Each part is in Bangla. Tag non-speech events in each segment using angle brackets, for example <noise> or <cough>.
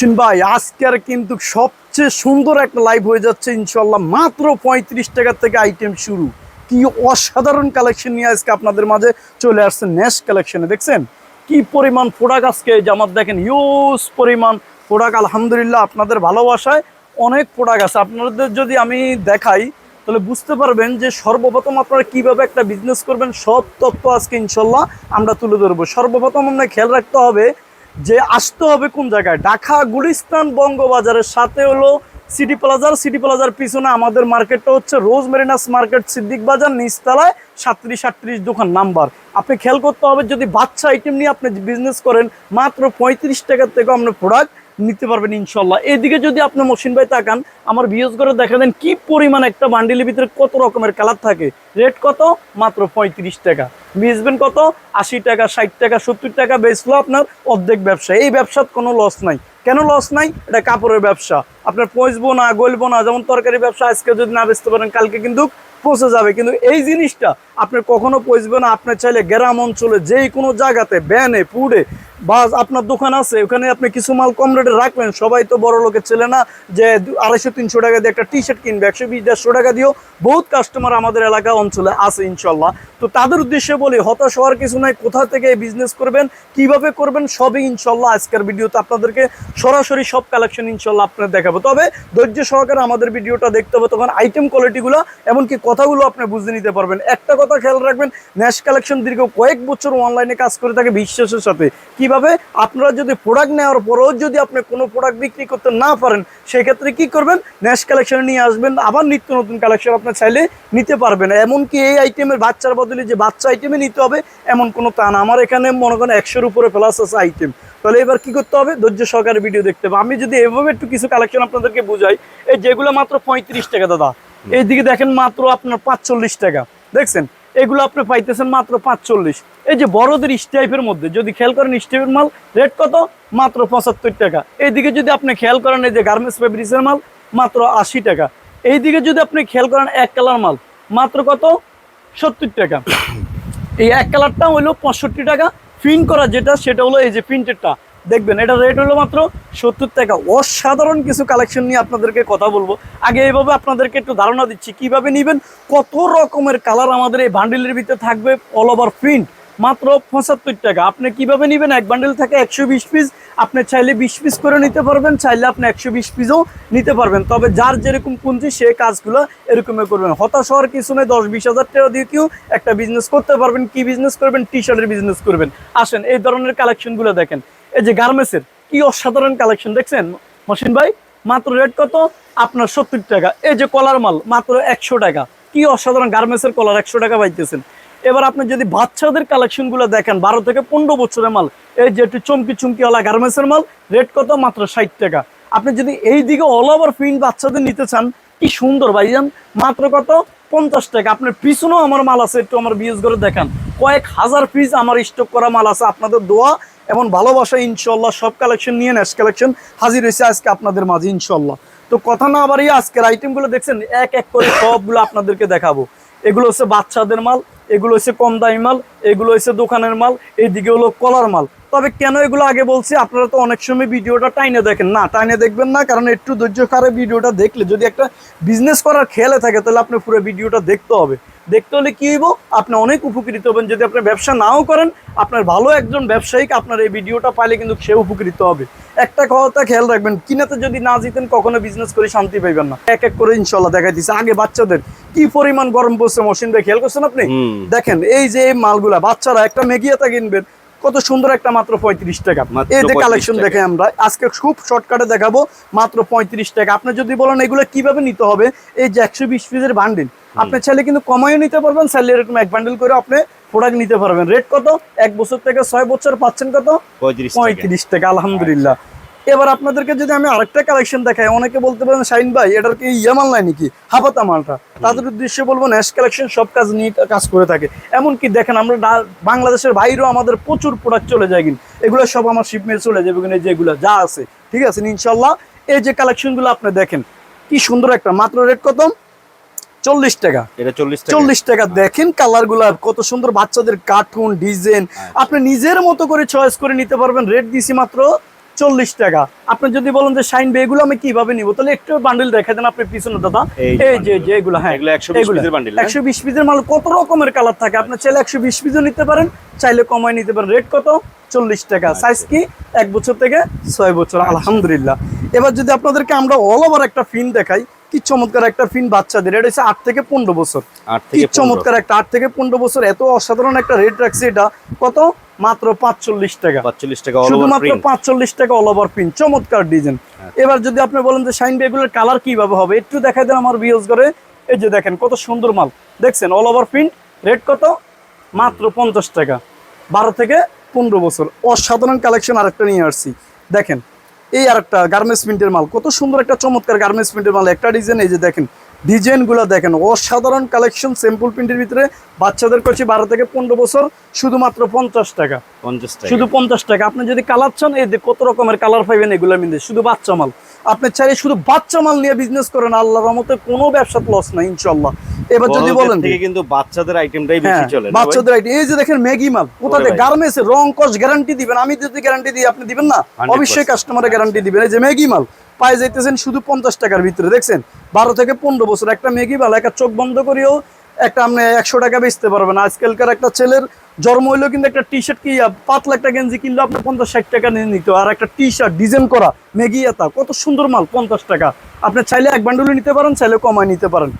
মহসিন ভাই, আজকের কিন্তু সবচেয়ে সুন্দর একটা লাইভ হয়ে যাচ্ছে ইনশাল্লাহ মাত্র পঁয়ত্রিশ টাকা থেকে আইটেম শুরু। কি অসাধারণ কালেকশন নিয়ে আজকে আপনাদের মাঝে চলে আসছে নেক্সট কালেকশনে দেখছেন? কি পরিমাণ প্রোডাক্ট আজকে জামাত দেখেন ইউজ পরিমাণ প্রোডাক্ট আলহামদুলিল্লাহ আপনাদের ভালোবাসায় অনেক প্রোডাক্ট আছে। আপনাদের যদি আমি দেখাই, তাহলে বুঝতে পারবেন যে সর্বপ্রথম আপনারা কীভাবে একটা বিজনেস করবেন, সব তথ্য আজকে ইনশাল্লাহ আমরা তুলে ধরবো। সর্বপ্রথম আপনার খেয়াল রাখতে হবে যে আসতে হবে কোন জায়গায়? ঢাকা গুলিস্তান বঙ্গবাজারের সাথে হলো সিটি প্লাজার। সিটি প্লাজার পিছনে আমাদের মার্কেটটা হচ্ছে রোজ মেরিনাস মার্কেট সিদ্দিক বাজার নিচতলায় সাতত্রিশ সাতত্রিশ দোকান নাম্বার। আপনি খেয়াল করতে হবে, যদি বাচ্চা আইটেম নিয়ে আপনি বিজনেস করেন, মাত্র পঁয়ত্রিশ টাকার থেকে আপনার প্রোডাক্ট নিতে পারবেন ইনশাল্লাহ এদিকে যদি আপনি মসিন ভাই তাকান, আমার বিএস করে দেখা দেন কি পরিমাণ একটা বান্ডিলের ভিতরে কত রকমের কালার থাকে। রেট কত? মাত্র পঁয়ত্রিশ টাকা। বেচবেন কত? আশি টাকা, ষাট টাকা, সত্তর টাকা। বেচলো আপনার অর্ধেক ব্যবসা। এই ব্যবসার কোনো লস নাই। কেন লস নাই? এটা কাপড়ের ব্যবসা। আপনার পচবো না, গলবো না, যেমন তরকারি ব্যবসা, আজকে যদি না বেচতে পারেন, কালকে কিন্তু পচে যাবে। কিন্তু এই জিনিসটা আপনার কখনো পচবে না। আপনার চাইলে গ্রাম অঞ্চলে যেই কোনো জায়গাতে ব্যানে পুড়ে বা আপনার দোকান আছে, ওখানে আপনি কিছু মাল কম রেটে রাখবেন। সবাই তো বড় লোকের ছেলে না যে আড়াইশো, তিনশো টাকা দিয়ে একটা টি শার্ট কিনবে, একশো বিশ, দেড়শো টাকা দিয়েও বহুত কাস্টমার আমাদের এলাকা অঞ্চলে আছে ইনশাল্লাহ। তো তাদের উদ্দেশ্যে বলি, হতাশ হওয়ার কিছু নাই। কোথা থেকে বিজনেস করবেন, কীভাবে করবেন, সবই ইনশাল্লাহ আজকের ভিডিওতে আপনাদেরকে সরাসরি সব কালেকশন ইনশাল্লাহ আপনার দেখাবো। তবে ধৈর্য সহকারে আমাদের ভিডিওটা দেখতে হবে, তখন আইটেম কোয়ালিটিগুলো এমনকি কথাগুলো আপনি বুঝে নিতে পারবেন। একটা কথা খেয়াল রাখবেন ন্যাশ কালেকশন দীর্ঘ কয়েক বছর অনলাইনে কাজ করে থাকে বিশ্বাসের সাথে। কীভাবে? আপনারা যদি প্রোডাক্ট নেওয়ার পরেও যদি আপনি কোনো প্রোডাক্ট বিক্রি করতে না পারেন, সেক্ষেত্রে কি করবেন? ন্যাশ কালেকশন নিয়ে আসবেন, আবার নিত্য নতুন কালেকশন আপনার চাইলে নিতে পারবেন। এমনকি এই আইটেমের বাচ্চার বদলে যে বাচ্চা আইটেমে নিতে হবে, এমন কোনো তা না। আমার এখানে মনে করেন একশোর উপরে প্লাস আছে আইটেম তাহলে এবার কি করতে হবে? ধৈর্য সহকারে ভিডিও দেখতে হবে। আমি যদি এভাবে একটু কিছু কালেকশন আপনাদেরকে বুঝাই, এই যেগুলো মাত্র পঁয়ত্রিশ টাকা দাদা এইদিকে দেখেন মাত্র আপনার পাঁচচল্লিশ টাকা। দেখছেন? এগুলো আপনি পাইতেছেন মাত্র পাঁচচল্লিশ। এই যে বড়দের স্টাইপের মধ্যে যদি খেয়াল করেন স্টাইপের মাল রেট কত? মাত্র পঁচাত্তর টাকা। এইদিকে যদি আপনি খেয়াল করেন এই যে গার্মেন্টস ফেব্রিক্সের মাল মাত্র আশি টাকা। এইদিকে যদি আপনি খেয়াল করেন এক কালার মাল মাত্র কত? সত্তর টাকা। <coughs> এই এক কালারটা হলো পঁয়ষট্টি টাকা। প্রিন্ট করা যেটা সেটা হলো এই যে প্রিন্টেডটা দেখবেন, এটা রেট হলো মাত্র সত্তর টাকা। অসাধারণ কিছু কালেকশন নিয়ে আপনাদেরকে কথা বলব। আগে এইভাবে আপনাদেরকে একটু ধারণা দিচ্ছি, কীভাবে নেবেন, কত রকমের কালার আমাদের এই বান্ডিলের ভিতরে থাকবে অল ওভার প্রিন্ট মাত্র পঁচাত্তর টাকা। আপনি কীভাবে নেবেন? এক বান্ডেল থাকে একশো বিশ পিস আপনি চাইলে বিশ পিস করে নিতে পারবেন, চাইলে আপনি একশো বিশ পিসও নিতে পারবেন। তবে যার যেরকম পুঁজি, সে কাজগুলো এরকমই করবেন। হতাশ হওয়ার কিছু নেই দশ বিশ হাজার টাকা দিয়ে কেউ একটা বিজনেস করতে পারবেন। কি বিজনেস করবেন? টি শার্টের বিজনেস করবেন। আসেন, এই ধরনের কালেকশনগুলো দেখেন। এই যে গার্মেন্টসের, কি অসাধারণ কালেকশন দেখছেন? মসিন ভাই, মাত্র রেট কত? আপনার সত্তর টাকা। এই যে কলার মাল, মাত্র একশো টাকা। কি অসাধারণ গার্মেন্টসের কলার একশো টাকা পাইতেছেন। এবার আপনি যদি বাচ্চাদের কালেকশনগুলো দেখেন, বারো থেকে পনেরো বছরের মাল, এই যে একটু চমকি চমকিওয়ালা গার্মেন্টসের মাল রেট কত? মাত্র ষাট টাকা। আপনি যদি এই দিকে অল ওভার প্রিন্ট বাচ্চাদের নিতে চান, কি সুন্দর ভাইজান? মাত্র কত? পঞ্চাশ টাকা। আপনার পিছনেও আমার মাল আছে, একটু আমার বিএস করে দেখান। কয়েক হাজার পিস আমার স্টক করা মাল আছে আপনাদের দোয়া এবং ভালোবাসা ইনশাল্লাহ সব কালেকশন নিয়ে নেক্সট কালেকশন হাজির হয়েছে আজকে আপনাদের মাঝে ইনশাল্লাহ তো কথা না বাড়িয়ে আজকের আইটেমগুলো দেখছেন, এক এক করে সবগুলো আপনাদেরকে দেখাবো। এগুলো হচ্ছে বাচ্চাদের মাল, এগুলো হচ্ছে কম দামি মাল, এগুলো হচ্ছে দোকানের মাল, এইদিকে হলো কলার মাল। তবে কেন এগুলো আগে বলছি? আপনারা তো অনেক সময় ভিডিওটা টাইনে দেখেন। না টাইনে দেখবেন না কারণ একটু ধৈর্য কারে ভিডিওটা দেখলে যদি একটা বিজনেস করার খেয়ালে থাকে তাহলে আপনি পুরো ভিডিওটা দেখতে হবে। দেখতে হলে কি হইব? আপনি অনেক উপকৃত হবেন যদি আপনি ব্যবসা নাও করেন আপনার ভালো একজন ব্যবসায়িক আপনার এই ভিডিওটা পাইলে কিন্তু সে উপকৃত হবে। একটা কথা খেয়াল রাখবেন কিনাতে যদি না জিতেন কখনো বিজনেস করে শান্তি পাইবেন না। এক এক করে ইনশাল্লাহ দেখা দিচ্ছে আগে বাচ্চাদের কি পরিমাণ গরম পড়ছে মশিন ভাই খেয়াল করছেন আপনি? দেখেন এই যে এই মালগুলা বাচ্চারা একটা মেগিয়াতা কিনবেন কত সুন্দর একটা মাত্র পঁয়ত্রিশ টাকা। এই যে কালেকশন দেখে আমরা আজকে খুব শর্টকাটে দেখাবো মাত্র পঁয়ত্রিশ টাকা। আপনি যদি বলেন এগুলো কীভাবে নিতে হবে এই যে একশো বিশ পিসের বান্ডিল আপনি চাইলে কিন্তু কমাইও নিতে পারবেন চাইলে এরকম এক বান্ডিল করে আপনি প্রোডাক্ট নিতে পারবেন। রেট কত? এক বছর থেকে ছয় বছর পাচ্ছেন কত? পঁয়ত্রিশ পঁয়ত্রিশ টাকা আলহামদুলিল্লাহ। এবার আপনাদেরকে যদি আমি আরেকটা কালেকশন দেখাই অনেকে বলতে পারেন শাইন ভাই এটার কি ইয়ামাল নাই নাকি? হাফাতা মালটা। তাদের উদ্দেশ্যে বলব ন্যাশ কালেকশন সব কাজ নিয়ে কাজ করে থাকে। এমনকি দেখেন আমরা বাংলাদেশের বাইরেও আমাদের প্রচুর প্রোডাক্ট চলে যায় কিন্তু। এগুলো সব আমার শিপমেন্ট চলে যাবে কিন্তু যেগুলো যা আছে। ঠিক আছে ইনশাল্লাহ এই যে কালেকশনগুলো আপনি দেখেন কি সুন্দর একটা মাত্র রেট কত? চল্লিশ টাকা। এটা চল্লিশ টাকা। চল্লিশ টাকা। দেখেন কালারগুলা কত সুন্দর বাচ্চাদের কার্টুন ডিজাইন হ্যাঁ। আপনি নিজের মতো করে চয়েস করে নিতে পারবেন। রেট দিছি মাত্র চল্লিশ টাকা। আপনি যদি বলেন যে সাইন বে এগুলো আমি কীভাবে নিবো? তাহলে একটু বান্ডিল দেখা দেন আপনি পিছনে দাদা। এই যে যে এগুলো হ্যাঁ এগুলো 120 পিসের bundle, না? একশো বিশ পিসের মাল কত রকমের কালার থাকে? আপনার চাইলে একশো বিশ পিসও নিতে পারেন চাইলে কমায় নিতে পারেন। রেট কত? চল্লিশ টাকা। আচ্ছা। সাইজ কি? এক বছর থেকে ছয় বছর। আলহামদুলিল্লাহ। এবার যদি আপনাদেরকে আমরা অল ওভার একটা ফিন দেখাই কি চমৎকার একটা ফিন বাচ্চাদের। এটা হচ্ছে আট থেকে পনেরো বছর। কি চমৎকার একটা আট থেকে পনেরো বছর। এত অসাধারণ একটা রেট রাখছে এটা। কত? মাত্র পাঁচচল্লিশ টাকা। পাঁচচল্লিশ টাকা শুধুমাত্র পাঁচচল্লিশ টাকা অল ওভার প্রিন্ট চমৎকার ডিজাইন এবার যদি আপনি বলেন যে শাইন বেগুলোর কালার কীভাবে হবে একটু দেখাই দেন আমার ভিউজ করে। এই যে দেখেন কত সুন্দর মাল। দেখছেন অল ওভার প্রিন্ট রেট কত? মাত্র পঞ্চাশ টাকা। বারো থেকে পনেরো বছর। অসাধারণ কালেকশন আরেকটা নিয়ে আসছি। দেখেন এই আর একটা গার্মেন্টস প্রিন্টের মাল। কত সুন্দর একটা চমৎকার গার্মেন্টস প্রিন্টের মাল। একটা ডিজাইন এই যে দেখেন ডিজাইনগুলো দেখেন অসাধারণ কালেকশন স্যাম্পল প্রিন্টের ভিতরে বাচ্চাদের কাছে বারো থেকে পনেরো বছর শুধুমাত্র পঞ্চাশ টাকা। পঞ্চাশ টাকা। শুধু পঞ্চাশ টাকা। আপনি যদি কালার চান এই যে কত রকমের কালার পাইবেন এগুলো মিলে শুধু বাচ্চা মাল। আপনি চাইলে শুধু বাচ্চা মাল নিয়ে বিজনেস করেন আল্লাহর রহমতে কোনো ব্যবসা লস নাই ইনশাল্লাহ এবার যদি বলেন কিন্তু বাচ্চাদের আইটেমটাই বেশি হ্যাঁ চলে বাচ্চাদের আইটেম এই যে দেখেন ম্যাগি মাল কোথাতে। গার্মেন্টস রং কস গ্যারান্টি দিবেন আমি যদি গ্যারান্টি দিই আপনি দিবেন না? অবশ্যই কাস্টমারের গ্যারান্টি দিবেন। এই যে ম্যাগি মাল পায়ে যাইতেছেন শুধু পঞ্চাশ টাকার ভিতরে। দেখছেন বারো থেকে পনেরো বছর একটা ম্যাগি মাল একটা চোখ বন্ধ করিও একটা আপনি একশো টাকা বেচতে পারবেন। আজকালকার একটা ছেলের জন্ম হইলেও কিন্তু একটা টি শার্ট কি পাতলা একটা গেঞ্জি কিনলে আপনার পঞ্চাশ ষাট টাকা নিয়ে নিত। আর একটা টি শার্ট ডিজাইন করা মেগি এতা কত সুন্দর মাল পঞ্চাশ টাকা। আপনি চাইলে এক বান্ডুলে নিতে পারেন চাইলে কমায় নিতে পারেন।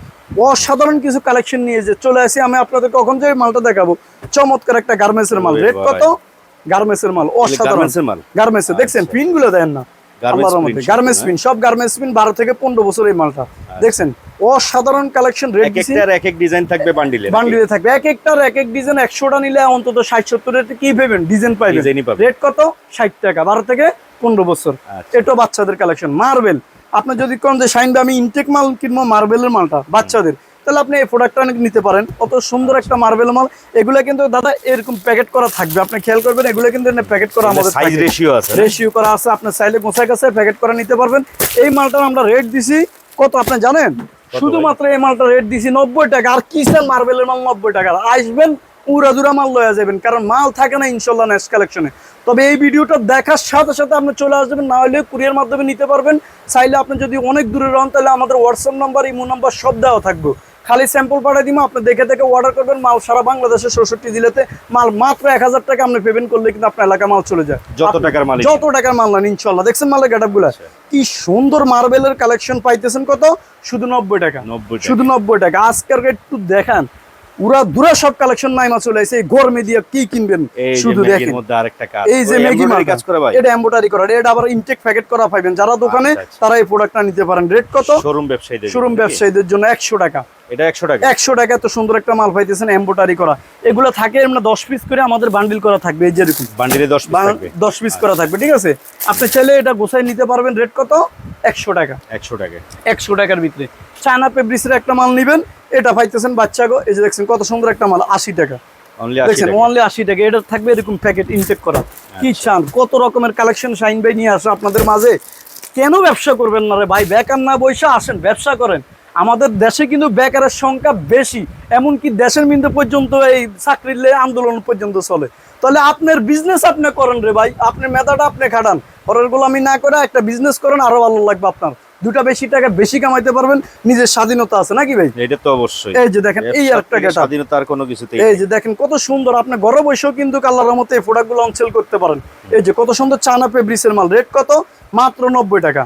অসাধারণ কিছু কালেকশন নিয়ে যে চলে আসি আমি আপনাদের কখন যে মালটা দেখাবো। চমৎকার একটা গার্মেন্টস এর মাল। রেট কত? ভাই। গার্মেন্টস এর মাল অসাধারণ। garments এর মাল? গার্মেন্টস দেখছেন আচ্ছা। পিনগুলো দেন না। আল্লাহর print মধ্যে গার্মেন্টস পিন সব গার্মেন্টস পিন বারো থেকে পনেরো বছর এই মালটা। দেখছেন? অসাধারণ কালেকশন রেট একটার এক এক ডিজাইন থাকবে বান্ডিলে বান্ডিলে থাকবে। এক একটার এক এক ডিজাইন একশোটা নিলে অন্তত ষাট সত্তরের কি পাবেন? ডিজাইন পাইবেন। রেট কত? ষাট টাকা বারো থেকে পনেরো বছর। আচ্ছা। এটা বাচ্চাদের কালেকশন মার্বেল আপনি যদি কোন যে শাইন আমি ইনটেক মাল কিনবো মার্বেলের মালটা বাচ্চাদের। তাহলে আপনি এই প্রোডাক্টটা অনেক নিতে পারেন। অত সুন্দর একটা মার্বেল মাল। এগুলো কিন্তু দাদা এরকম প্যাকেট করা থাকবে। আপনি খেয়াল করবেন এগুলো কিন্তু প্যাকেট করা আমাদের সাইজ রেশিও আছে রেশিও করা আছে আপনি চাইলে গোছায় কাছে প্যাকেট করে নিতে পারবেন। এই মালটার আমরা রেট দিছি কত আপনি জানেন? শুধুমাত্র এই মালটা রেট দিছি নব্বই টাকা। আর কিসের মার্বেলের মাল নব্বই টাকা? আসবেন উড়া দুরা মাল লয়ে যাবেন। কারণ মাল থাকে না ইনশাল্লাহ নেক্সট কালেকশনে তবে এই ভিডিওটা দেখার সাথে সাথে আপনি চলে আসবেন না হলে কুরিয়ার মাধ্যমে নিতে পারবেন। চাইলে আপনি যদি অনেক দূরে রন তাহলে আমাদের হোয়াটসঅ্যাপ নাম্বার ইমো নাম্বার সব দেওয়া থাকবে। খালি স্যাম্পল পাঠিয়ে দিব আপনি দেখে দেখে অর্ডার করবেন। মাল সারা বাংলাদেশের ষষট্টি জেলাতে মাল মাত্র এক হাজার টাকা আপনি পেমেন্ট করলে কিন্তু আপনার এলাকা মাল চলে যায়। যত টাকার মালই যত টাকার মাল নেন ইনশাল্লাহ দেখছেন মালের গেটগুলা? কি সুন্দর মার্বেলের কালেকশন পাইতেছেন কত? শুধু নব্বই টাকা। 90 টাকা। শুধু নব্বই টাকা। আজকের একটু দেখান। উরা দুরা সব কালেকশন নাইমা চলে আসে। গরমে দিয়ে কি কিনবেন? শুধু দেখেন। এই যে ম্যাগি কাজ করে ভাই। এটা এমব্রয়ডারি করা। এটা আবার ইনটেক প্যাকেট করা পাইবেন। যারা দোকানে আচ্ছা, আচ্ছা। তারা এই প্রোডাক্টটা নিতে পারেন। রেট কত? শোরুম ব্যবসায়ীদের শোরুম ব্যবসায়ীদের জন্য একশো টাকা। এটা 100 টাকা। একশো টাকা এত সুন্দর একটা মাল পাইতেছেন এমব্রয়ডারি করা। এগুলো থাকে আমরা দশ পিস করে আমাদের বান্ডিল করা থাকবে এই যেরকম বান্ডিলে 10 পিস থাকবে। পিস করা থাকবে ঠিক আছে? আপনি চাইলে এটা গোছাই নিতে পারবেন রেট কত? একশো টাকা। 100 টাকা। একশো টাকার ভিতরে। চায়না পেব্রিসের একটা মাল নিবেন এটা পাইতেছেন বাচ্চা গো এই যে দেখছেন কত সুন্দর একটা মাল আশি টাকা। অনলি 80 দেখছেন অনলি আশি টাকা এটা থাকবে এরকম প্যাকেট ইনটেক করা। কি আচ্ছা। চান? কত রকমের কালেকশন শাইন ভাই নিয়ে আসে আপনাদের মাঝে? কেন ব্যবসা করবেন না রে ভাই? বেকার না বৈশা আসেন ব্যবসা করেন। আমাদের দেশে কিন্তু বেকারের সংখ্যা বেশি, এমনকি দেশের মধ্যে পর্যন্ত এই চাকরির আন্দোলন পর্যন্ত চলে। তাহলে আপনার বিজনেস আপনি করেন রে ভাই, আপনার মেধাটা আপনি খাটান। পরের আমি না করে একটা বিজনেস করেন, আরও ভালো লাগবে আপনার। দুটা বেশি টাকা বেশি কামাইতে পারবেন নিজের স্বাধীনতা আছে নাকি ভাই? এটা তো অবশ্যই। এই যে দেখেন এই একটা থেকে গেটা স্বাধীনতার কোনো কিছুতেই এই যে দেখেন কত সুন্দর আপনি ঘরে বসেও কিন্তু কাল্লার মতো এই প্রোডাক্টগুলো সেল করতে পারেন। এই যে কত সুন্দর চানা পেব্রিসের মাল রেট কত? মাত্র নব্বই টাকা।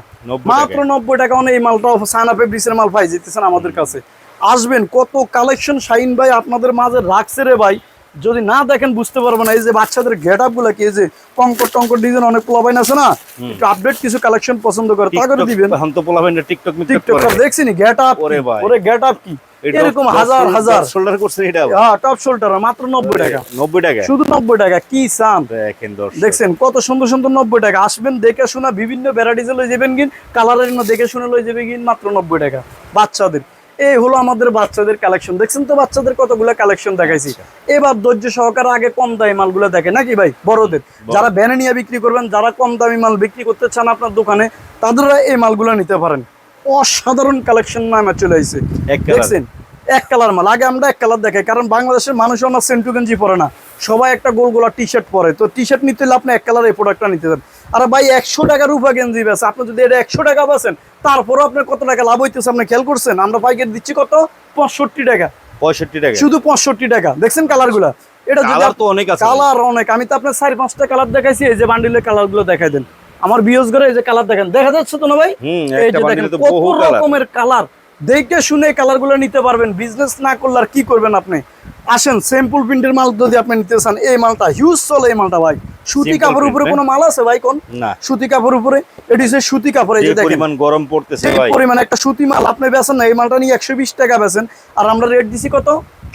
মাত্র নব্বই টাকা মানে এই মালটা চানা পেব্রিসের মাল পাই যেতেছেন আমাদের কাছে। আসবেন কত কালেকশন শাইন ভাই আপনাদের মাঝে রাখছে রে ভাই। যদি না দেখেন বুঝতে পারবেন না এই যে বাচ্চাদের গেট আপগুলা কি এই যে কঙ্কর টঙ্কর ডিজাইন অনেক প্লাবাইন আছে না? একটু আপডেট কিছু কালেকশন পছন্দ করে তা করে দিবেন। এখন তো পোলাবেন না টিকটক টিকটক করে। দেখছিনি গেট আপ ওরে ভাই। ওরে গেট আপ কি এরকম হাজার হাজার। শোল্ডার করছে এটা হ্যাঁ টপ শোল্ডার মাত্র নব্বই টাকা। 90 টাকা। শুধু নব্বই টাকা কি চান? দেখেন দর্শক। দেখছেন কত সুন্দর সুন্দর নব্বই টাকা। আসবেন দেখে শোনা বিভিন্ন ভ্যারাইটিসে লই যাবেন কিন কালারের না দেখে শুনে লই যাবে কিন মাত্র নব্বই টাকা। বাচ্চাদের। এই হলো আমাদের বাচ্চাদের কালেকশন দেখছেন তো বাচ্চাদের কতগুলো কালেকশন দেখাইছি? এবার ধৈর্য সহকারে আগে কম দামি মালগুলো দেখে নাকি ভাই? বড়দের। যারা ব্যানে নিয়ে বিক্রি করবেন যারা কম দামি মাল বিক্রি করতে চান আপনার দোকানে তাদেররা এই মালগুলো নিতে পারেন। অসাধারণ কালেকশন নামে চলে আসছে দেখছেন? এক কালার মাল। আগে আমরা এক কালার দেখাই কারণ বাংলাদেশের মানুষ আমার সেন্টু গেঞ্জি পরে না। সবাই একটা গোল গোলা টি শার্ট পরে। তো টি শার্ট নিতে হলে আপনি এক কালার এই প্রোডাক্টটা নিতে দেন আরে ভাই একশো টাকা রূপা গেঞ্জি বেছে আপনি যদি এটা একশো টাকা বেছেন তারপরও আপনার কত টাকা লাভ হইতেছে আপনি খেয়াল করছেন? আমরা পাইকারি দিচ্ছি কত? পঁয়ষট্টি টাকা। পঁয়ষট্টি টাকা। শুধু পঁয়ষট্টি টাকা। দেখছেন কালারগুলা এটা যদি কালার তো অনেক আছে। কালার অনেক। আমি তো আপনার চার পাঁচটা কালার দেখাইছি এই যে বান্ডিলের কালারগুলো দেখাই দেন। আমার বিয়স করে এই যে কালার দেখেন। দেখা যাচ্ছে তো না ভাই? এই যে দেখেন কত রকমের কালার দেখে শুনে কালারগুলো নিতে পারবেন। বিজনেস না করলে আর কি করবেন আপনি? আসেন স্যাম্পল প্রিন্টের মাল যদি আপনি নিতে চান এই মালটা হিউজ চলে এই মালটা ভাই। সুতি কাপড়ের উপরে কোনো মাল আছে ভাই কোন? না। সুতি কাপড়ের উপরে? এটি হচ্ছে সুতি কাপড় এই যে দেখেন। পরিমাণ গরম পড়তেছে ভাই। পরিমাণ একটা সুতি মাল আপনি বেচেন না এই মালটা নিয়ে একশো বিশ টাকা বেচেন। আর আমরা রেট দিছি কত?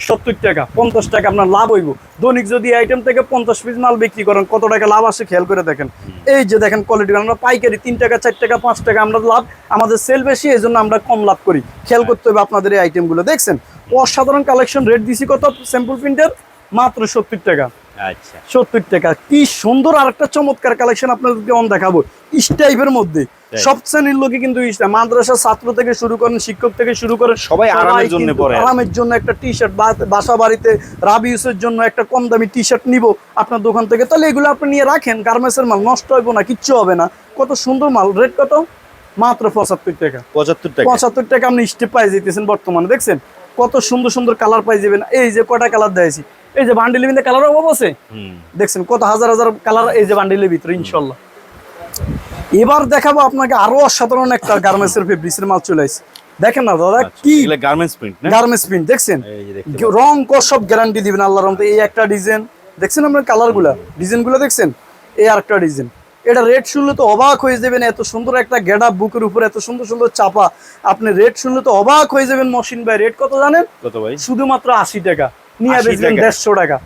সত্তর টাকা পঞ্চাশ টাকা আপনার লাভ হইব। দৈনিক যদি আইটেম থেকে পঞ্চাশ পিস মাল বিক্রি করেন কত টাকা লাভ আসে খেয়াল করে দেখেন। এই যে দেখেন কোয়ালিটি আমরা পাইকারি তিন টাকা চার টাকা পাঁচ টাকা আমরা লাভ আমাদের সেল বেশি এই জন্য আমরা কম লাভ করি। খেয়াল করতে হবে আপনাদের এই আইটেমগুলো দেখছেন? অসাধারণ কালেকশন রেট দিছি কত? স্যাম্পল প্রিন্টের মাত্র সত্তর টাকা। আচ্ছা। সত্তর টাকা কি সুন্দর আর একটা চমৎকার কালেকশন আপনাদেরকে অন দেখাবো। স্টাইপের মধ্যে। তাই। সব শ্রেণির লোকে কিন্তু মাদ্রাসার ছাত্র থেকে শুরু করেন শিক্ষক থেকে শুরু করেন সবাই আরামের জন্য পরে আরামের জন্য একটা টি শার্ট বাসা বাড়িতে রাবিউসের জন্য একটা কম দামি টি শার্ট নিব আপনার দোকান থেকে। তাহলে এগুলো আপনি নিয়ে রাখেন গার্মেন্টসের মাল নষ্ট হইব না কিচ্ছু হবে না। কত সুন্দর মাল। রেট কত? মাত্র পঁচাত্তর টাকা। পঁচাত্তর টাকা। পঁচাত্তর টাকা আপনি স্টেপ পাই যেতেছেন বর্তমানে দেখছেন? কত সুন্দর সুন্দর কালার পাই যাবেন এই যে কটা কালার দিয়েছি এই যে বান্ডিলের মধ্যে কালার অভাব আছে? দেখছেন কত হাজার হাজার কালার এই যে বান্ডিলের ভিতরে ইনশাল্লাহ। এবার দেখাবো আপনাকে আরও অসাধারণ একটা গার্মেন্টসের ফেব্রিক্সের মাল চলে আসছে। দেখেন না দাদা কি গার্মেন্টস প্রিন্ট না? গার্মেন্টস প্রিন্ট দেখছেন। রং কস সব গ্যারান্টি দিবেন আল্লাহর রহমতে। এই একটা ডিজাইন দেখছেন আপনার কালারগুলা? ডিজাইনগুলো দেখছেন? এই আরেকটা ডিজাইন এটা রেড শুনলে তো অবাক হয়ে যাবেন এত সুন্দর একটা গেট আপ বুকের উপরে এত সুন্দর সুন্দর চাপা। আপনি রেড শুনলে তো অবাক হয়ে যাবেন মশিন ভাই। রেড কত জানেন? কত ভাই? শুধুমাত্র আশি টাকা। নিয়ে বেচবেন। দেড়শো টাকা।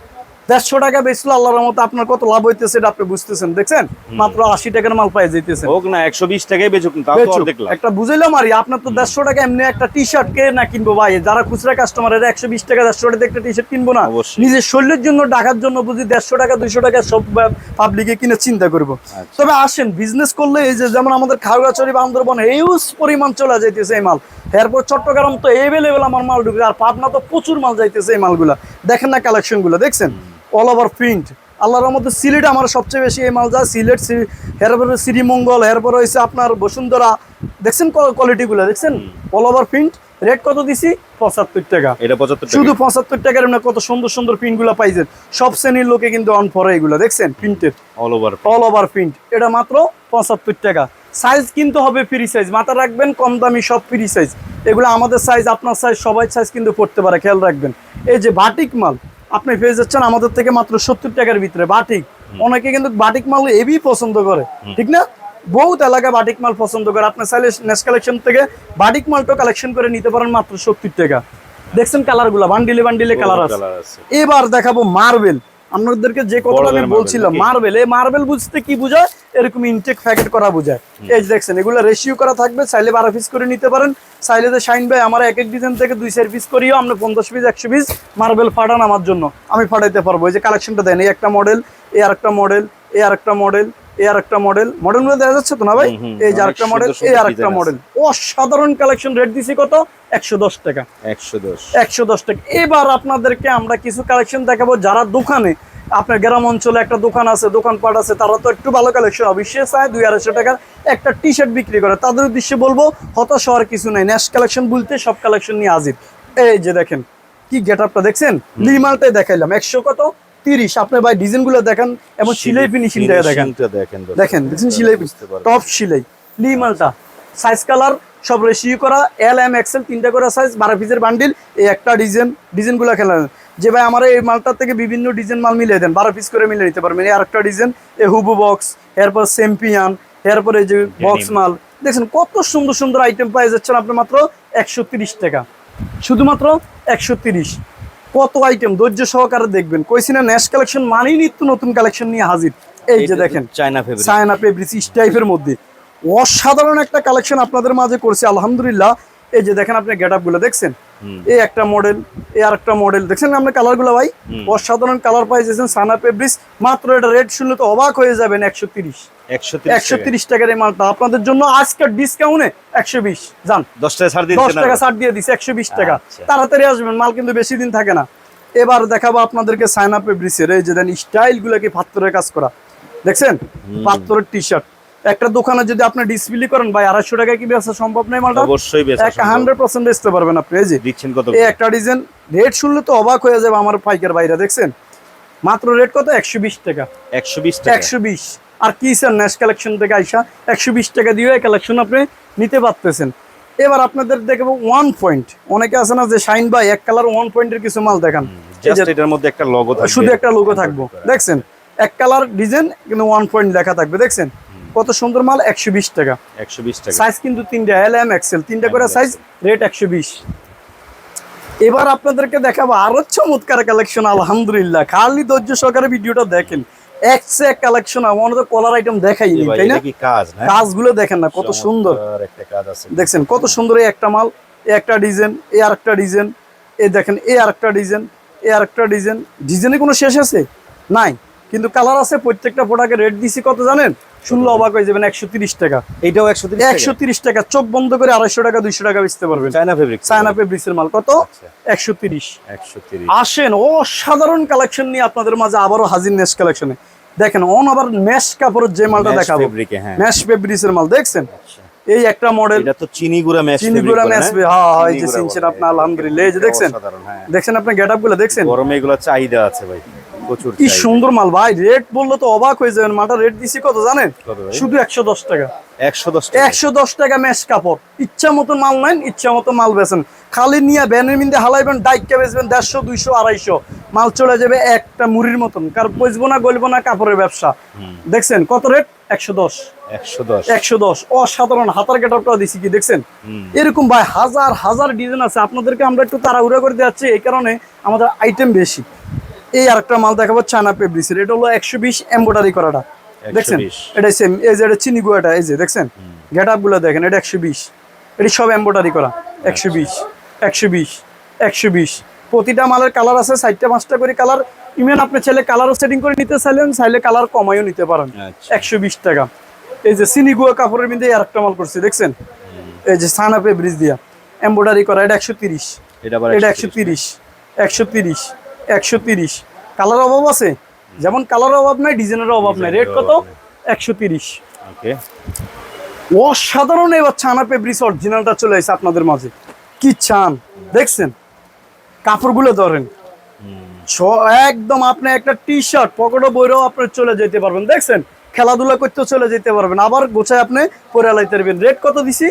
দেড়শো টাকা বেচলে আল্লাহর রহমতে আপনার কত লাভ হইতেছে এটা আপনি বুঝতেছেন দেখছেন? মাত্র আশি টাকার মাল পাই যাইতেছেন। হোক না একশো বিশ বেচুক লাভ। একটা বুঝাইলাম আর আপনার তো দেড়শো টাকা এমনি একটা টি শার্ট কে না কিনবো ভাই? যারা খুচরা কাস্টমার এরা একশো বিশ টাকা দেড়শো টাকা একটা টি শার্ট কিনবো না। নিজের শরীরের জন্য ডাকার জন্য বুঝি দেড়শো টাকা দুইশো টাকা সব পাবলিকে কিনে চিন্তা করব। আচ্ছা। তবে আসেন বিজনেস করলে এই যে যেমন আমাদের খাগড়াছড়ি বান্দরবন হিউজ পরিমাণ চলে যাইতেছে এই মাল। এরপর চট্টগ্রাম তো এভেলেবেল আমার মাল ঢুকে আর পাবনা তো প্রচুর মাল যাইতেছে এই মালগুলা। দেখেন না কালেকশনগুলো দেখছেন? অল ওভার প্রিন্ট আল্লাহর মধ্যে সিলেট আমার সবচেয়ে বেশি এই মাল যায় সিলেট এরপরে শ্রীমঙ্গল এরপরে হয়েছে আপনার বসুন্ধরা। দেখছেন কোয়ালিটি গুলো দেখছেন? অল ওভার প্রিন্ট রেট কত দিছি? পঁচাত্তর টাকা। এটা পঁচাত্তর শুধু পঁচাত্তর টাকার এমনি কত সুন্দর সুন্দর প্রিন্টগুলো পাইছেন। সব শ্রেণির লোকে কিন্তু অন ফরে এগুলো দেখছেন? প্রিন্টের all over all over print এটা মাত্র পঁচাত্তর টাকা। সাইজ কিন্তু হবে ফ্রি সাইজ মাথা রাখবেন কম দামি সব ফ্রি সাইজ এগুলো আমাদের সাইজ আপনার সাইজ সবাই সাইজ কিন্তু পড়তে পারে খেয়াল রাখবেন। এই যে বাটিক মাল আপনি পেয়ে যাচ্ছেন আমাদের থেকে মাত্র সত্তর টাকার ভিতরে বাটিক। অনেকে কিন্তু বাটিক মাল এবি পছন্দ করে। ঠিক না? বহুত এলাকা বাটিক মাল পছন্দ করে। আপনি চাইলে নেক্সট কালেকশন থেকে বাটিক মালটা কালেকশন করে নিতে পারেন মাত্র সত্তর টাকা। দেখছেন কালারগুলা বান্ডিলে বান্ডিলে কালার আছে। এবার দেখাবো মার্বেল। আপনাদেরকে যে কথা আমি বলছিলাম মার্বেল এই মার্বেল বুঝতে কি বোঝায়? এরকম ইনটেক প্যাকেট করা বোঝায়। এই যে দেখছেন এগুলো রেশিও করা থাকবে চাইলে বারো পিস করে নিতে পারেন চাইলে যে শাইন ভাই আমার এক এক ডিজাইন থেকে দুই চার পিস করিও আপনি পঞ্চাশ পিস একশো পিস মার্বেল ফাটান আমার জন্য। আমি ফাটাইতে পারব। এই যে কালেকশনটা দেন এই একটা মডেল এই আর একটা মডেল এই আর একটা মডেল এই আর একটা মডেল মডেলগুলো দেখা যাচ্ছে তো না ভাই? এই যে আরেকটা মডেল এই সুন্দর আর একটা মডেল অসাধারণ কালেকশন রেট দিছি কত? একশো দশ টাকা। একশো দশ। একশো দশ টাকা। এবার আপনাদেরকে আমরা কিছু কালেকশন দেখাবো যারা দোকানে আপনার গ্রাম অঞ্চলে একটা দোকান আছে দোকানপাট আছে তারা তো একটু ভালো কালেকশন অবশ্যই চায়। দুই আড়াইশো টাকার একটা টি শার্ট বিক্রি করে। তাদের উদ্দেশ্যে বলব হতাশ হওয়ার কিছু নেই। ন্যাশ কালেকশন বলতে সব কালেকশন নিয়ে হাজির। এই যে দেখেন কি গেট আপটা দেখছেন লিমালটাই দেখাইলাম। একশো কত? তিরিশ। আপনি ভাই ডিজাইনগুলো দেখেন এবং সিলাই ফিনিশিং দেখেন। দেখেন সিলাই। টপ সিলাই লিমালটা সাইজ কালার সব রেশিও করা এল এম এক্সেল তিনটা করে সাইজ বারো পিসের বান্ডিল এই একটা ডিজাইন ডিজাইনগুলো খেলা যে ভাই আমার এই মালটার থেকে বিভিন্ন ডিজাইন মাল মিলিয়ে দেন বারো পিস করে মিলিয়ে নিতে পারবেন। এই আরেকটা ডিজাইন এ হুবু বক্স এরপর চ্যাম্পিয়ন এরপর এই যে বক্স মাল। দেখছেন কত সুন্দর সুন্দর আইটেম পাওয়া যাচ্ছেন আপনি মাত্র একশো তিরিশ টাকা। শুধুমাত্র একশো তিরিশ। কত আইটেম ধৈর্য সহকারে দেখবেন। কইছি না ন্যাশ কালেকশন মানেই নিত্য নতুন কালেকশন নিয়ে হাজির। এই যে দেখেন চায়না ফেব্রিক চায়না পেব্রিস টাইপের মধ্যে অসাধারণ একটা কালেকশন আপনাদের মাঝে করছি আলহামদুলিল্লাহ। এই যে দেখেন আপনি গেটগুলো দেখছেন। এই একটা মডেল এই আর একটা মডেল দেখছেন না আপনার কালারগুলো ভাই? অসাধারণ কালার পাইছেন সানা পেব্রিস মাত্র এটা রেট শুনলে তো অবাক হয়ে যাবেন একশো তিরিশ। একশো তিরিশ টাকার এই মালটা। আপনাদের জন্য আজকের ডিসকাউন্টে একশো বিশ। যান। দশ টাকা ছাড় দশ দিচ্ছে টাকা ছাড় দিয়ে দিচ্ছে একশো বিশ টাকা। আচ্ছা। তাড়াতাড়ি আসবেন মাল কিন্তু বেশি দিন থাকে না। এবার দেখাবো আপনাদেরকে সাইন আপ ব্রিসের। এই যে দেন স্টাইল গুলাকে পাত্রের কাজ করা। দেখছেন? পাত্রের টি শার্ট একটা দোকানে যদি আপনি ডিসপ্লে করেন ভাই আড়াইশো টাকা কি বেচা সম্ভব নয় মালটা? অবশ্যই বেচা এক হান্ড্রেড পার্সেন্ট বেচতে পারবেন আপনি। এই যে দিচ্ছেন কত এই একটা ডিজাইন রেট শুনলে তো অবাক হয়ে যাবে আমার পাইকার বাইরে দেখছেন? মাত্র রেট কত? একশো বিশ টাকা। একশো বিশ টাকা একশো বিশ। আর কি স্যার ন্যাশ কালেকশন থেকে আইসা একশো বিশ টাকা দিয়ে কালেকশন আপনি নিতে পারতেছেন। এবার আপনাদের দেখব ওয়ান পয়েন্ট অনেকে আছে না যে শাইন ভাই এক কালার ওয়ান পয়েন্টের কিছু মাল দেখান। এই এটার মধ্যে একটা লগো থাকবে। শুধু একটা লোগো থাকব। দেখছেন? এক কালার ডিজাইন কিন্তু ওয়ান পয়েন্ট লেখা থাকবে। দেখছেন? কত সুন্দর মাল একশো বিশ টাকা। একশো বিশ টাকা। সাইজ কিন্তু তিনটা এল এম এক্সেল তিনটা করে সাইজ রেট একশো বিশ। এবার আপনাদেরকে দেখাবো আরও চমৎকার কালেকশন আলহামদুলিল্লাহ। খালি ধৈর্য সহকারে ভিডিওটা দেখেন। একসে এক কালেকশন আমার তো কলার আইটেম তাই না? কাজ না? কাজগুলো দেখেন না কত সুন্দর। একটা কাজ আছে। দেখছেন কত সুন্দর এই একটা মাল এই একটা ডিজাইন এই আরেকটা ডিজাইন এই দেখেন এই আরেকটা ডিজাইন এই আরেকটা ডিজাইন ডিজাইনে কোনো শেষ আছে? নাই। কিন্তু কালার আছে প্রত্যেকটা প্রোডাক্টের রেট দিছি কত জানেন? শুনলে অবাক হয়ে যাবেন একশো তিরিশ টাকা। এটাও একশো তিরিশ একশো তিরিশ টাকা চোখ বন্ধ করে আড়াইশো টাকা দুইশো টাকা বেচতে পারবেন। চায়না ফেব্রিক চায়না ফেব্রিক্সের মাল। কত? আচ্ছা। একশো তিরিশ। একশো তিরিশ। আসেন অসাধারণ কালেকশন নিয়ে আপনাদের মাঝে আবারও হাজির নেস কালেকশনে দেখেন অন আবার মেশ কাপড়ের যে মালটা দেখাবো ফেব্রিকে হ্যাঁ। ম্যাশ ফেব্রিক্সের মাল দেখছেন? আচ্ছা। এই একটা মডেল এটা তো চিনি গুঁড়া ম্যাচ চিনি গুঁড়া ম্যাশ হ্যাঁ? হ্যাঁ এই যে চিনছেন আপনি আলহামদুলিল্লাহ। এই যে দেখছেন? হ্যাঁ। দেখছেন আপনার গেট আপগুলো দেখছেন? গরমে এগুলো চাহিদা আছে ভাই। কি সুন্দর মাল ভাই রেট বললে তো অবাক হয়ে যাবেন মালটা রেট দিছি কত জানেন? শুধু একশো দশ টাকা। একশো দশ টাকা। একশো দশ টাকা ম্যাশ কাপড় ইচ্ছা মতো মাল নেন ইচ্ছা মতো মাল খালি নিয়ে ব্যানের মিন্দে হালাইবেন ডাইকটা বেচবেন দেড়শো দুইশো আড়াইশো। মাল চলে যাবে একটা মুড়ির মতন কার বসবো না গলবো না কাপড়ের ব্যবসা। দেখছেন কত রেট একশো দশ। একশো দশ। একশো দশ। অসাধারণ হাতার গেটআপটা দিছি কি দেখছেন? এরকম ভাই হাজার হাজার ডিজাইন আছে। আপনাদেরকে আমরা একটু তাড়াহুড়া করে যাচ্ছি এই কারণে আমাদের আইটেম বেশি। এই আরেকটা মাল দেখাবো চায়না পেব্রিসের এটা হলো একশো বিশ এম্ব্রয়ডারি করাটা। দেখছেন? 120 এটা সেম এই যে এটা চিনি গুয়াটা এই যে দেখছেন? গেটগুলো দেখেন এটা একশো বিশ। এটি সব এম্ব্রয়ডারি করা। একশো বিশ একশো বিশ একশো বিশ। প্রতিটা মালের কালার আছে চারটা পাঁচটা করে কালার ইভেন আপনি চাইলে কালারও সেটিং করে নিতে চাইলেন চাইলে কালার কমাইও নিতে পারেন। আচ্ছা। একশো বিশ টাকা। এই যে চিনি গুয়া কাপড়ের মধ্যে আর একটা মাল করছে দেখছেন? এই যে সানাপে ব্রিজ দিয়া। এম্ব্রয়ডারি করা এটা একশো তিরিশ। এটা আবার এটা একশো তিরিশ। একশো তিরিশ। একশো তিরিশ। কালার অভাব আছে? যেমন কালার অভাব নাই ডিজাইনের অভাব নাই। রেট কত? একশো তিরিশ। অসাধারণ এবার ছানা পেব্রিস অরিজিনালটা চলে এসেছে আপনাদের মাঝে। কি চান? দেখছেন? কাপড়গুলো ধরেন। একদম আপনি একটা টি শার্ট পকেটও বইরেও আপনি চলে যেতে পারবেন। দেখছেন? খেলাধুলা করতেও চলে যেতে পারবেন। আবার গোছায় আপনি পরে লাইতে পারবেন। রেট কত দিছি?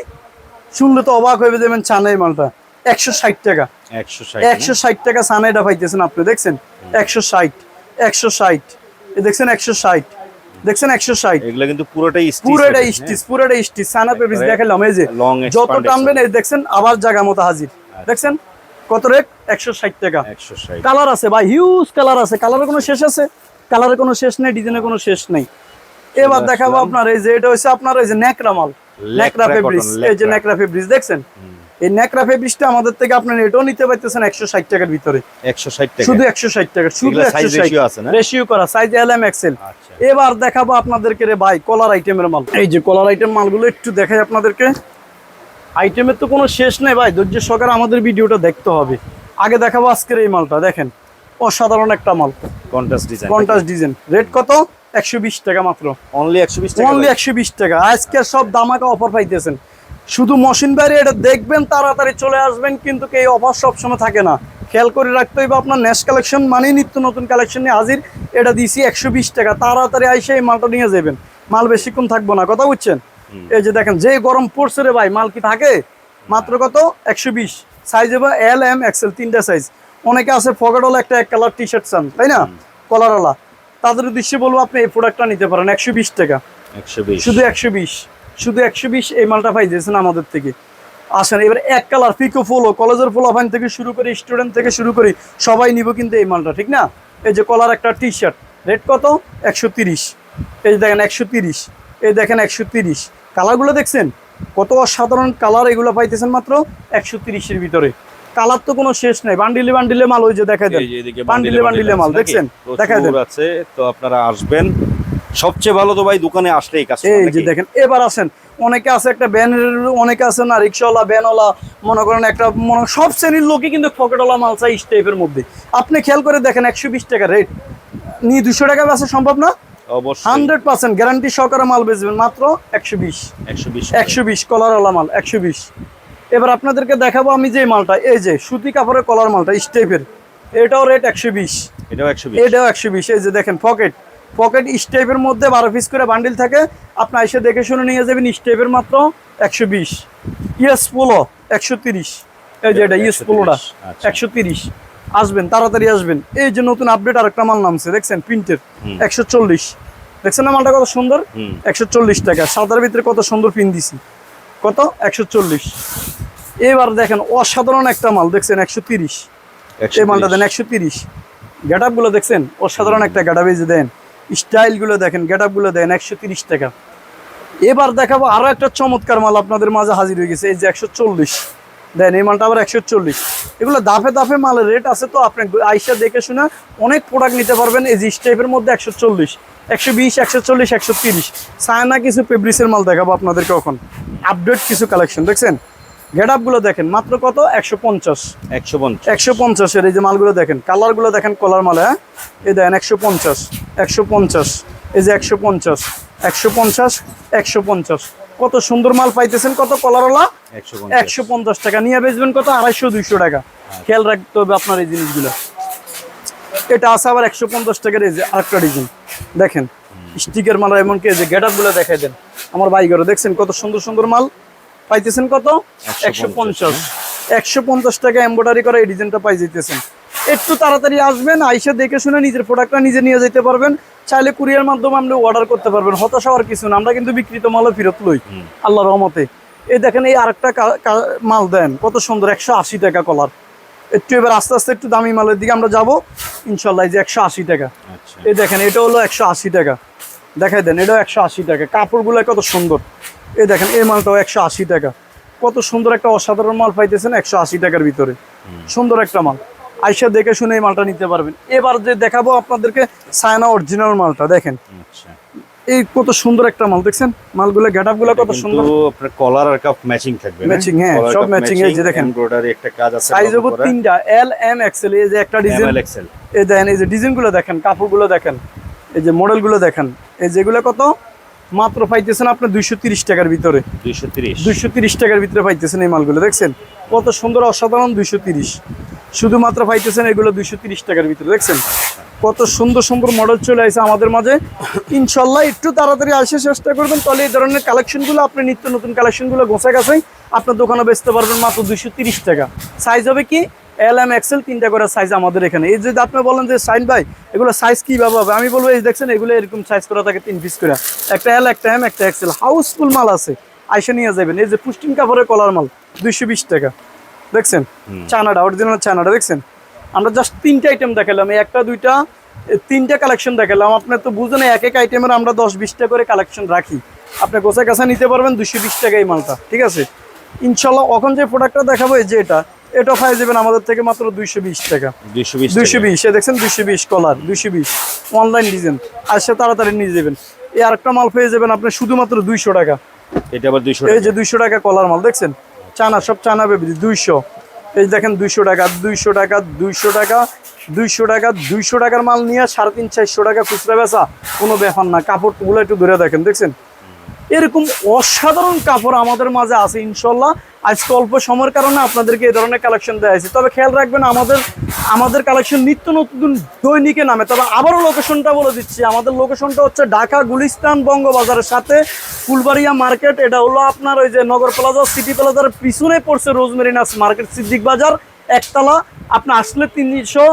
শুনলে তো অবাক হয়ে যাবেন চানাই মালটা। একশো ষাট টাকা। একশো ষাট ষাট টাকা সানাইটা পাইতেছেন আপনি দেখছেন? একশো ষাট একশো ষাট দেখছেন একশো ষাট দেখছেন একশো ষাট। এগুলো কিন্তু পুরোটাই stitch স্টিচ পুরোটা স্টিচ। সানা পেপিস একবারে দেখালাম এই যে যত টানবেন এই দেখছেন আবার জায়গা মতো হাজির। দেখছেন? কত রেট? একশো ষাট টাকা। হ্যাঁ, কালার আছে ভাই হিউজ কালার আছে। কালারের কোনো শেষ আছে? কালারের কোনো শেষ নেই ডিজাইনের কোনো শেষ নেই। এবার দেখাবো আপনার এই যে এটা হচ্ছে আপনার এই যে ন্যাকড়া মাল। ল্যাকড়া ফেব্রিক্স এই যে। ন্যাকড়া ফেব্রিক্স দেখছেন? এই ফেব্রিক্সটা আমাদের থেকে আপনার এটাও নিতে পারতেছেন একশো ষাট টাকার ভিতরে। একশো ষাট টাকা। শুধু একশো ষাট টাকা শুধু একশো? রেশিও করা সাইজ এল এম এক্সেল এবার দেখাবো আপনাদেরকে রে ভাই কলার আইটেমের মাল। এই যে কলার আইটেম মালগুলো একটু দেখাই আপনাদেরকে। আইটেমের তো কোনো শেষ নেই ভাই ধৈর্য সহকারে আমাদের ভিডিওটা দেখতে হবে। আগে দেখাবো আজকের এই মালটা দেখেন। অসাধারণ একটা মাল। Contrast design contrast design rate কত? একশো বিশ টাকা মাত্র। অনলি একশো বিশ টাকা অনলি একশো বিশ টাকা। আজকে সব দামাকা অফার পাইতেছেন। শুধু মশিন বাইরে এটা দেখবেন তাড়াতাড়ি চলে আসবেন কিন্তু এই অফার সবসময় থাকে না। খেয়াল করে রাখতে হইবে আপনার নেস কালেকশন মানেই নিত্য নতুন কালেকশন নিয়ে হাজির। এটা দিছি একশো বিশ টাকা। তাড়াতাড়ি আইসে এই মালটা নিয়ে যাবেন। মাল বেশিক্ষণ থাকব না। কথা বুঝছেন? এই যে দেখেন যে গরম পড়ছে রে ভাই মাল কি থাকে? মাত্র কত? একশো বিশ। সাইজ হবে এল এম এক্সেল তিনটা সাইজ অনেকে আছে ফকেটওয়ালা একটা এক কালার টি শার্ট চান তাই না? কলারওয়ালা তাদের উদ্দেশ্যে বলব আপনি এই প্রোডাক্টটা নিতে পারেন একশো বিশ টাকা। একশো বিশ। শুধু একশো বিশ। শুধু একশো বিশ এই মালটা পাই দিয়েছেন আমাদের থেকে। আসেন এবার এক কালার পিকো ফলো কলেজের ফোলাফাইন থেকে শুরু করে স্টুডেন্ট থেকে শুরু করে সবাই নিব কিন্তু এই মালটা ঠিক না? এই যে কলার একটা টি শার্ট রেট কত? একশো তিরিশ। এই যে দেখেন একশো তিরিশ এই দেখেন একশো তিরিশ। কালারগুলো দেখছেন? কত অসাধারণ কালার এগুলো পাইতেছেন মাত্র একশো তিরিশের ভিতরে। কালার তো কোনো শেষ নাই বান্ডিলে বান্ডিলে মাল ওই যে দেখা দেন। এই যে এদিকে বান্ডিলে বান্ডিলে মাল দেখছেন? দেখা দেন। আছে তো আপনারা আসবেন। সবচেয়ে ভালো তো ভাই দোকানে আসলেই কাজ এই যে দেখেন এবার আসেন। অনেকে আছে একটা ব্যানের অনেকে আছে না রিক্সাওয়ালা ব্যানওয়ালা মনে করেন একটা মনে সব শ্রেণির লোকই কিন্তু পকেটওয়ালা মাল চাই টাইপের মধ্যে। আপনি খেয়াল করে দেখেন একশো বিশ টাকা রেট নিয়ে দুশো টাকা বেচা সম্ভব না? হান্ড্রেড পার্সেন্ট গ্যারান্টি সহকারে মাল বেচবেন মাত্র একশো বিশ। একশো বিশ কলারওয়ালা মাল একশো বিশ। এবার আপনাদেরকে দেখাবো আমি যে মালটা এই যে সুতি কাপড়ের কলার মালটা স্টেপের এটাও রেট একশো বিশ। এটাও একশো বিশ। এটাও একশো বিশ এই যে দেখেন পকেট পকেট স্টেপের মধ্যে বারো পিস করে বান্ডিল থাকে। আপনি এসে দেখে শুনে নিয়ে যাবেন স্টেপের মাত্র একশো বিশ। ইয়েস পোলো একশো তিরিশ। এই যে এটা ইয়েস পোলোটা আচ্ছা। একশো তিরিশ। আসবেন তাড়াতাড়ি আসবেন। এই যে নতুন আপডেট আরেকটা মাল নামছে দেখছেন? প্রিন্টের একশো চল্লিশ। দেখছেন না মালটা কত সুন্দর? একশো চল্লিশ টাকা। সাদার ভিতরে কত সুন্দর পিন দিছি। কত? একশো চল্লিশ। এবার দেখেন অসাধারণ একটা মাল দেখছেন? একশো তিরিশ। এই মালটা দেন একশো তিরিশ। গেটগুলো দেখছেন? অসাধারণ একটা গেট আপ যে দেন। স্টাইলগুলো দেখেন গেটগুলো দেন একশো টাকা। এবার দেখাবো আরও একটা চমৎকার মাল আপনাদের মাঝে হাজির হয়ে গেছে, এই যে একশো চল্লিশ। দেন এই মালটা আবার একশো চল্লিশ। এগুলো দাফে দাফে মালের রেট আছে তো, আপনি আইসা দেখে শুনে অনেক প্রোডাক্ট নিতে পারবেন, এই যে স্টেপের মধ্যে একশো চল্লিশ। একশো বিশ, একশো চল্লিশ, একশো তিরিশ। চায়না কিছু পেব্রিসের মাল দেখাবো আপনাদেরকে এখন। আপডেট কিছু কালেকশন দেখছেন? গেটগুলো দেখেন মাত্র কত? একশো পঞ্চাশ। একশো পঞ্চাশ। একশো পঞ্চাশের এই যে মালগুলো দেখেন কালারগুলো দেখেন কলার মালে হ্যাঁ? এই দেখেন একশো পঞ্চাশ একশো পঞ্চাশ এই যে একশো পঞ্চাশ একশো পঞ্চাশ একশো পঞ্চাশ। কত সুন্দর মাল পাইতেছেন কত কলারওয়ালা? একশো পঞ্চাশ। একশো পঞ্চাশ টাকা। নিয়ে বেচবেন কত? আড়াইশো দুইশো টাকা। খেয়াল রাখতে হবে আপনার এই জিনিসগুলো। এটা আছে আবার একশো পঞ্চাশ টাকার এই যে আরেকটা ডিজাইন। দেখেন স্টিকের মাল এমনকি এই যে গেটগুলো দেখাই দেন। আমার বাইকেরও দেখছেন কত সুন্দর সুন্দর মাল। পাইতেছেন কত? একশো পঞ্চাশ একশো পঞ্চাশ। টাকা এম্ব্রয়ডারি করা এই ডিজাইনটা পাই যেতেছেন একটু তাড়াতাড়ি আসবেন আইসা দেখে শুনে নিজের প্রোডাক্টটা নিজে নিয়ে যেতে পারবেন। চাইলে কুরিয়ার মাধ্যমে আপনি অর্ডার করতে পারবেন হতাশা হওয়ার কিছু না। আমরা কিন্তু বিক্রিত মালও ফেরত লই আল্লাহ রহমতে। এই দেখেন এই আরেকটা মাল দেন কত সুন্দর একশো আশি টাকা কলার একটু এবার আস্তে আস্তে একটু দামি মালের দিকে আমরা যাব। ইনশাল্লাহ এই যে একশো আশি টাকা। আচ্ছা। এই দেখেন এটা হলো একশো আশি টাকা। দেখাই দেন এটাও একশো আশি টাকা। কাপড়গুলো কত সুন্দর। এই দেখেন এই মালটাও একশো আশি টাকা। কত সুন্দর একটা অসাধারণ মাল পাইতেছেন একশো আশি টাকার ভিতরে। সুন্দর একটা মাল। আইসা দেখে শুনে এই মালটা নিতে পারবেন। এবার যে দেখাবো আপনাদেরকে সায়না অরিজিনাল মালটা দেখেন। আচ্ছা। এই কত সুন্দর একটা মাল দেখছেন? মালগুলো গেটগুলো কত সুন্দর। আপনার কলার আর কাপ ম্যাচিং থাকবে ম্যাচিং হ্যাঁ, সব ম্যাচিং এই যে দেখেন। এমব্রয়ডারি একটা কাজ আছে সাইজ হব তিনটা এল এম এক্সেল এই যে একটা ডিজাইন এমএল এক্সেল এই দেখেন এই যে ডিজাইনগুলো দেখেন কাপড়গুলো দেখেন। এই যে মডেলগুলো দেখেন এই যেগুলো কত? মাত্র পাইতেছেন আপনার দুইশো তিরিশ টাকার ভিতরে। 230 দুইশো তিরিশ টাকার ভিতরে পাইতেছেন এই মালগুলো দেখছেন? কত সুন্দর অসাধারণ দুইশো তিরিশ। শুধুমাত্র পাইতেছেন এগুলো দুইশো তিরিশ টাকার ভিতরে দেখছেন? কত সুন্দর সুন্দর মডেল চলে আসে আমাদের মাঝে। ইনশাল্লাহ একটু তাড়াতাড়ি আসে চেষ্টা করবেন তাহলে এই ধরনের কালেকশনগুলো আপনি নিত্য নতুন কালেকশনগুলো গোছা গাছাই আপনার দোকানে বেচতে পারবেন মাত্র দুইশো তিরিশ টাকা। সাইজ হবে কি? এল এম এক্সেল তিনটা করে সাইজ আমাদের এখানে। এই যদি আপনি বলেন যে সাইন ভাই এগুলো সাইজ কীভাবে হবে? আমি বলব এই দেখছেন এগুলো এরকম সাইজ করা থাকে তিন পিস করে। একটা এল একটা এম একটা এক্সেল হাউসফুল মাল আছে। আইসা নিয়ে যাবেন। এই যে পুষ্টিন কাপড়ের কলার মাল দুইশো বিশ টাকা। দেখছেন? চানাটা অরিজিনাল চানাটা দেখছেন? আমরা জাস্ট তিনটা আইটেম দেখালাম। এই একটা দুইটা তিনটা কালেকশন দেখালাম। আপনি তো বুঝেন এক এক আইটেমের আমরা দশ বিশটা করে কালেকশন রাখি। আপনি গোছা কাছা নিতে পারবেন দুশো বিশ টাকা এই মালটা। ঠিক আছে? ইনশাল্লাহ এখন যে প্রোডাক্টটা দেখাবো এই যে এটা। এটা পাই যাবেন আমাদের থেকে মাত্র দুইশো বিশ টাকা। 220 দুইশো বিশ এ দেখছেন দুইশো বিশ কলার দুইশো বিশ। অনলাইন ডিজাইন আসে তাড়াতাড়ি নিয়ে যাবেন। এই আরেকটা মাল পেয়ে যাবেন আপনি শুধুমাত্র দুইশো টাকা। এটা আবার 200 এই যে দুইশো টাকা কলার মাল দেখছেন? চানা সব চানা বেবি দুইশো। এই দেখেন দুইশো টাকা দুইশো টাকা দুইশো টাকা দুইশো টাকা দুইশো টাকার মাল নিয়ে সাড়ে তিন চারশো টাকা খুচরা বেচা। কোনো ব্যাপার না কাপড়গুলো একটু ধরে দেখেন দেখছেন? এরকম অসাধারণ কাপড় আমাদের মাঝে আছে ইনশাল্লাহ আজকে অল্প সময়ের কারণে আপনাদেরকে এই ধরনের কালেকশন দেওয়া হয়েছে। তবে খেয়াল রাখবেন, আমাদের আমাদের কালেকশন নিত্য নতুন দৈনিকে নামে। তবে আবারও লোকেশনটা বলে দিচ্ছি, আমাদের লোকেশনটা হচ্ছে ঢাকা গুলিস্তান বঙ্গবাজারের সাথে ফুলবাড়িয়া মার্কেট। এটা হলো আপনার ওই যে নগর প্লাজা, সিটি প্লাজার পিছনে পড়ছে রোজমেরিনাস মার্কেট, সিদ্দিক বাজার, একতলা। আপনি আসলে তিনশো,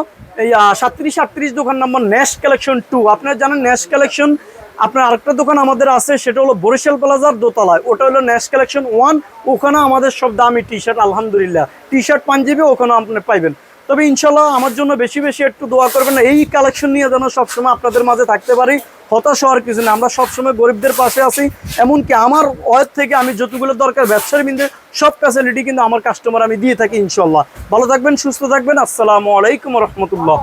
এই সাতত্রিশ, আটত্রিশ দোকান নম্বর ন্যাশ কালেকশন টু আপনারা জানেন ন্যাশ কালেকশন আপনার আরেকটা দোকান আমাদের আছে, সেটা হলো বরিশাল প্লাজার দোতলায়। ওটা হলো ন্যাশ কালেকশন ওয়ান ওখানে আমাদের সব দামি টি শার্ট আলহামদুলিল্লাহ। টি শার্ট পাঞ্জাবি ওখানে আপনি পাইবেন। তবে ইনশাল্লাহ আমার জন্য বেশি বেশি একটু দোয়া করবেন না, এই কালেকশন নিয়ে যেন সবসময় আপনাদের মাঝে থাকতে পারি। হতাশ হওয়ার কিছু না আমরা সবসময় গরিবদের পাশে আছি। এমনকি আমার ওয়ের থেকে আমি যতগুলো দরকার ব্যবসার বিন্দু সব ফ্যাসিলিটি কিন্তু আমার কাস্টমার আমি দিয়ে থাকি ইনশাল্লাহ। ভালো থাকবেন, সুস্থ থাকবেন। আসসালামু আলাইকুম রহমতুল্লাহ।